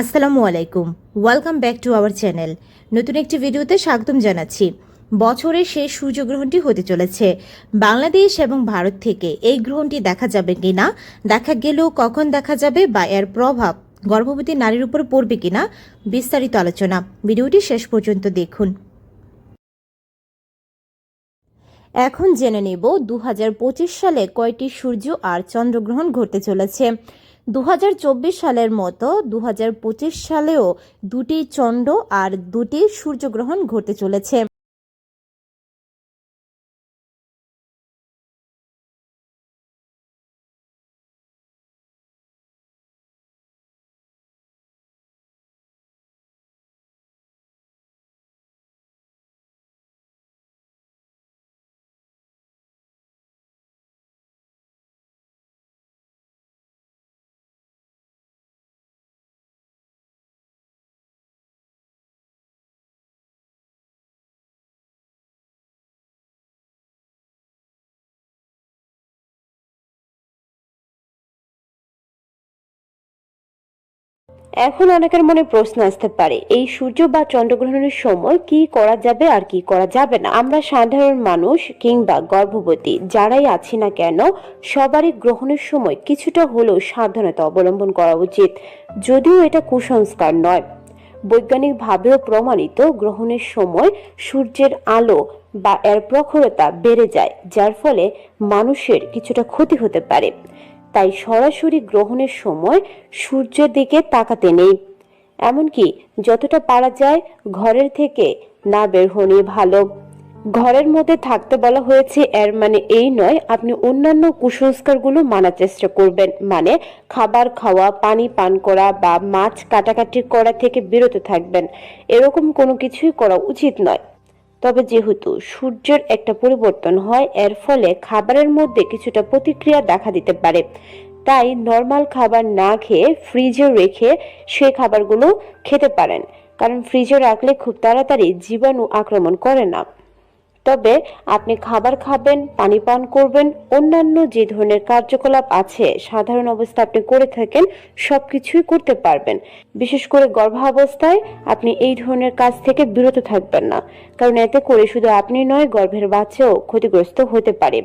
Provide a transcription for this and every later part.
আসসালামু আলাইকুম। Welcome back to our channel নতুন একটি ভিডিওতে স্বাগতম জানাচ্ছি। বছরের শেষ সূর্যগ্রহণটি হতে চলেছে। বাংলাদেশ এবং ভারত থেকে এই গ্রহণটি দেখা যাবে কিনা, দেখা গেলেও কখন দেখা যাবে বা এর প্রভাব গর্ভবতী নারীর উপর পড়বে কিনা, বিস্তারিত আলোচনা। ভিডিওটি শেষ পর্যন্ত দেখুন। এখন জেনে নেব দু হাজার পঁচিশ সালে কয়টি সূর্য আর চন্দ্রগ্রহণ ঘটতে চলেছে। দু হাজার চব্বিশ সালের মতো দু হাজার পঁচিশ সালেও দুটি চণ্ড আর দুটি সূর্যগ্রহণ ঘটে চলেছে। এখন অনেকের মনে প্রশ্ন আসতে পারে, এই সূর্য বা চন্দ্রগ্রহণের সময় কি করা যাবে আর কি করা যাবে না? আমরা সাধারণ মানুষ কিংবা গর্ভবতী যারাই আছি না কেন, সবারই গ্রহণের সময় কিছুটা হলেও সাবধানতা অবলম্বন করা উচিত। যদিও এটা কুসংস্কার নয়। বৈজ্ঞানিকভাবেও প্রমাণিত গ্রহণের সময় সূর্যের আলো বা এর প্রখরতা বেড়ে যায়, যার ফলে মানুষের কিছুটা ক্ষতি হতে পারে। তাই সরাসরি গ্রহণের সময় সূর্যের দিকে তাকাতে নেই। এমনকি যতটা পারা যায় ঘরের থেকে না বের হনি ভালো। ঘরের মধ্যে থাকতে বলা হয়েছে, এর মানে এই নয়, আপনি অন্যান্য কুসংস্কারগুলো মানার চেষ্টা করবেন। মানে খাবার খাওয়া, পানি পান করা বা মাছ কাটাকাটি করা থেকে বিরত থাকবেন। এরকম কোনো কিছুই করা উচিত নয়। তবে যেহেতু সূর্যের একটা পরিবর্তন হয়, এর ফলে খাবারের মধ্যে কিছুটা প্রতিক্রিয়া দেখা দিতে পারে। তাই নর্মাল খাবার না খেয়ে ফ্রিজে রেখে সে খাবারগুলো খেতে পারেন, কারণ ফ্রিজে রাখলে খুব তাড়াতাড়ি জীবাণু আক্রমণ করে না। তবে আপনি খাবার খাবেন, পানি পান করবেন, অন্যান্য যে ধরনের কার্যকলাপ আছে, সাধারণ অবস্থা আপনি করে থাকেন, সবকিছুই করতে পারবেন। বিশেষ করে গর্ভাবস্থায় আপনি এই ধরনের কাজ থেকে বিরত থাকবেন না, কারণ এতে করে শুধু আপনি নয়, গর্ভের বাচ্চাও ক্ষতিগ্রস্ত হতে পারে।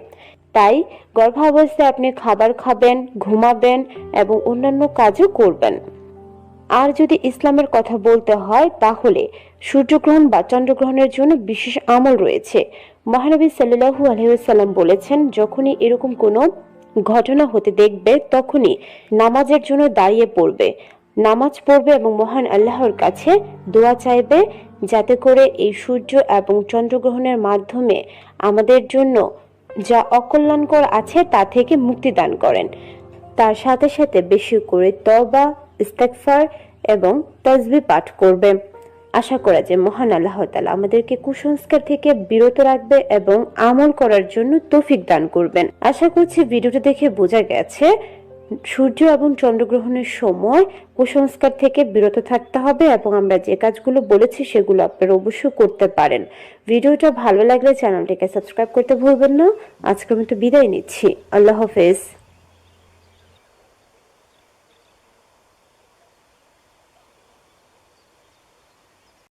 তাই গর্ভাবস্থায় আপনি খাবার খাবেন, ঘুমাবেন এবং অন্যান্য কাজও করবেন। আর যদি ইসলামের কথা বলতে হয়, তাহলে সূর্যগ্রহণ বা চন্দ্রগ্রহণের জন্য বিশেষ আমল রয়েছে। মহানবী সাল্লাহু আলহিসাল্লাম বলেছেন, যখনই এরকম কোনো ঘটনা হতে দেখবে, তখনই নামাজের জন্য দাঁড়িয়ে পড়বে। নামাজ পড়বে এবং মহান আল্লাহর কাছে দোয়া চাইবে, যাতে করে এই সূর্য এবং চন্দ্রগ্রহণের মাধ্যমে আমাদের জন্য যা অকল্যাণকর আছে, তা থেকে মুক্তি দান করেন। তার সাথে সাথে বেশি করে তবা ইস্তেকফার এবং তসবি পাঠ করবে। আশা করা যে মহান আল্লাহ তালা আমাদেরকে কুসংস্কার থেকে বিরত রাখবে এবং আমল করার জন্য তৌফিক দান করবেন। আশা করছি ভিডিওটা দেখে বোঝা গেছে, সূর্য এবং চন্দ্রগ্রহণের সময় কুসংস্কার থেকে বিরত থাকতে হবে এবং আমরা যে কাজগুলো বলেছি সেগুলো আপনারা অবশ্যই করতে পারেন। ভিডিওটা ভালো লাগলে চ্যানেলটিকে সাবস্ক্রাইব করতে ভুলবেন না। আজকের মতো বিদায় নিচ্ছি। আল্লাহ হাফেজ।